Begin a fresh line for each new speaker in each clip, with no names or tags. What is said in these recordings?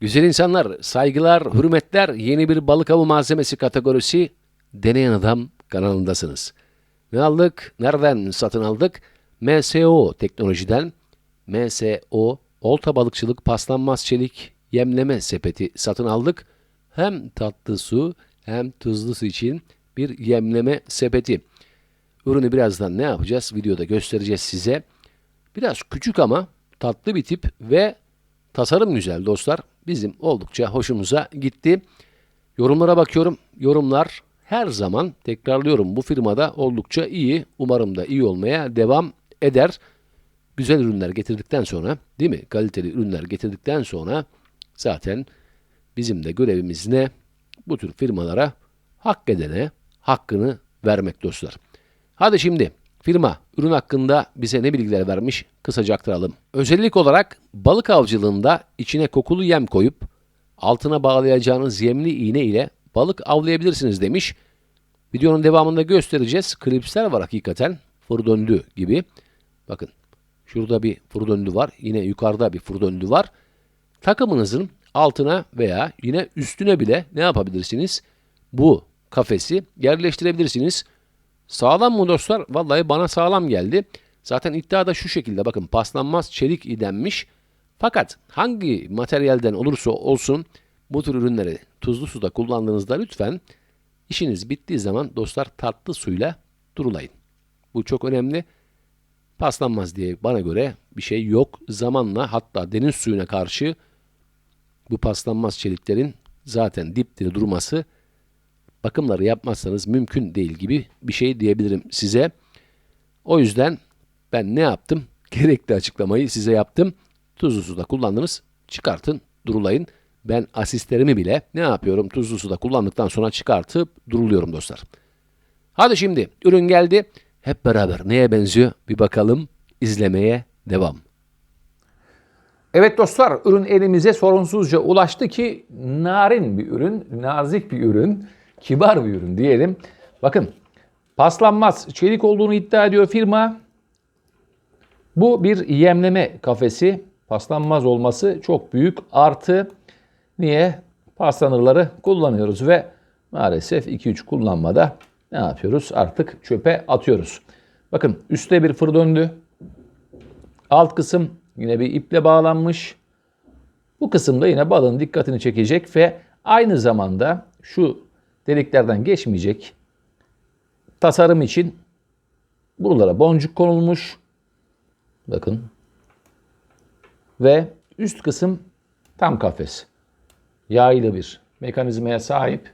Güzel insanlar, saygılar, hürmetler yeni bir balık avı malzemesi kategorisi Deneyen Adam kanalındasınız. Ne aldık? Nereden satın aldık? MSO teknolojiden MSO olta balıkçılık paslanmaz çelik yemleme sepeti satın aldık. Hem tatlı su hem tuzlu su için bir yemleme sepeti. Ürünü birazdan ne yapacağız? Videoda göstereceğiz size. Biraz küçük ama tatlı bir tip ve tasarım güzel dostlar. Bizim oldukça hoşumuza gitti. Yorumlara bakıyorum. Yorumlar her zaman tekrarlıyorum bu firmada oldukça iyi. Umarım da iyi olmaya devam eder. Güzel ürünler getirdikten sonra değil mi? Kaliteli ürünler getirdikten sonra zaten bizim de görevimiz ne? Bu tür firmalara hak edene hakkını vermek dostlar. Hadi şimdi firma ürün hakkında bize ne bilgiler vermiş kısaca aktaralım. Özellik olarak balık avcılığında içine kokulu yem koyup altına bağlayacağınız yemli iğne ile balık avlayabilirsiniz demiş. Videonun devamında göstereceğiz. Klipsler var hakikaten. Fır döndü gibi. Bakın şurada bir fır döndü var. Yine yukarıda bir fır döndü var. Takımınızın altına veya yine üstüne bile ne yapabilirsiniz? Bu kafesi yerleştirebilirsiniz. Sağlam mı dostlar? Vallahi bana sağlam geldi. Zaten iddia da şu şekilde bakın paslanmaz çelik denmiş. Fakat hangi materyalden olursa olsun bu tür ürünleri tuzlu suda kullandığınızda lütfen işiniz bittiği zaman dostlar tatlı suyla durulayın. Bu çok önemli. Paslanmaz diye bana göre bir şey yok. Zamanla hatta deniz suyuna karşı bu paslanmaz çeliklerin zaten dipte durması bakımları yapmazsanız mümkün değil gibi bir şey diyebilirim size. O yüzden ben ne yaptım? Gerekli açıklamayı size yaptım. Tuzlu suda kullandınız, çıkartın, durulayın. Ben asistlerimi bile ne yapıyorum? Tuzlu suda kullandıktan sonra çıkartıp duruluyorum dostlar. Hadi şimdi ürün geldi. Hep beraber neye benziyor bir bakalım. İzlemeye devam. Evet dostlar ürün elimize sorunsuzca ulaştı ki narin bir ürün, nazik bir ürün, kibar bir ürün diyelim. Bakın paslanmaz çelik olduğunu iddia ediyor firma. Bu bir yemleme kafesi. Paslanmaz olması çok büyük artı. Niye? Paslanırları kullanıyoruz ve maalesef 2-3 kullanmada ne yapıyoruz? Artık çöpe atıyoruz. Bakın üstte bir fır döndü. Alt kısım yine bir iple bağlanmış. Bu kısımda yine balığın dikkatini çekecek ve aynı zamanda şu deliklerden geçmeyecek tasarım için buralara boncuk konulmuş. Bakın. Ve üst kısım tam kafes. Yaylı bir mekanizmaya sahip.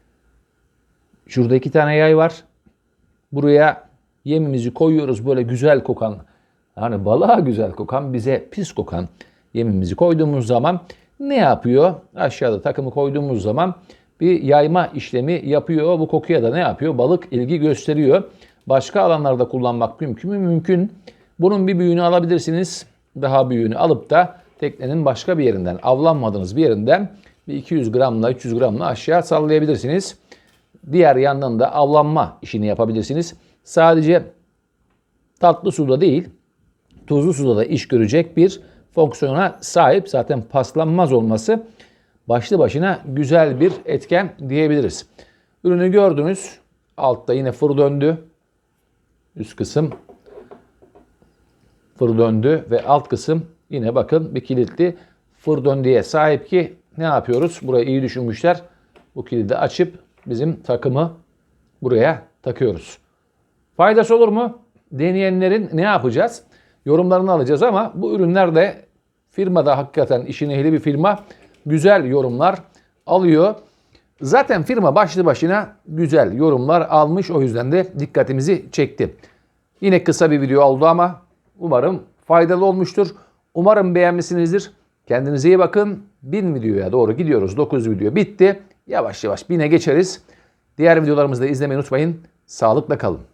Şurada iki tane yay var. Buraya yemimizi koyuyoruz böyle güzel kokan, yani balığa güzel kokan, bize pis kokan yemimizi koyduğumuz zaman ne yapıyor? Aşağıda takımı koyduğumuz zaman bir yayma işlemi yapıyor. Bu kokuya da ne yapıyor? Balık ilgi gösteriyor. Başka alanlarda kullanmak mümkün mü? Mümkün. Bunun bir büyüğünü alabilirsiniz. Daha büyüğünü alıp da teknenin başka bir yerinden, avlanmadığınız bir yerinden bir 200 gramla 300 gramla aşağı sallayabilirsiniz. Diğer yandan da avlanma işini yapabilirsiniz. Sadece tatlı suda değil, tuzlu suda da iş görecek bir fonksiyona sahip. Zaten paslanmaz olması başlı başına güzel bir etken diyebiliriz. Ürünü gördünüz. Altta yine fır döndü. Üst kısım fır döndü ve alt kısım yine bakın bir kilitli fır döndüye sahip ki ne yapıyoruz? Burayı iyi düşünmüşler. Bu kilidi açıp bizim takımı buraya takıyoruz. Faydası olur mu? Deneyenlerin ne yapacağız? Yorumlarını alacağız ama bu ürünler de firmada hakikaten işin ehli bir firma güzel yorumlar alıyor. Zaten firma başlı başına güzel yorumlar almış o yüzden de dikkatimizi çekti. Yine kısa bir video oldu ama umarım faydalı olmuştur. Umarım beğenmişsinizdir. Kendinize iyi bakın. 1000 videoya doğru gidiyoruz. 9 video bitti. Yavaş yavaş 1000'e geçeriz. Diğer videolarımızı da izlemeyi unutmayın. Sağlıkla kalın.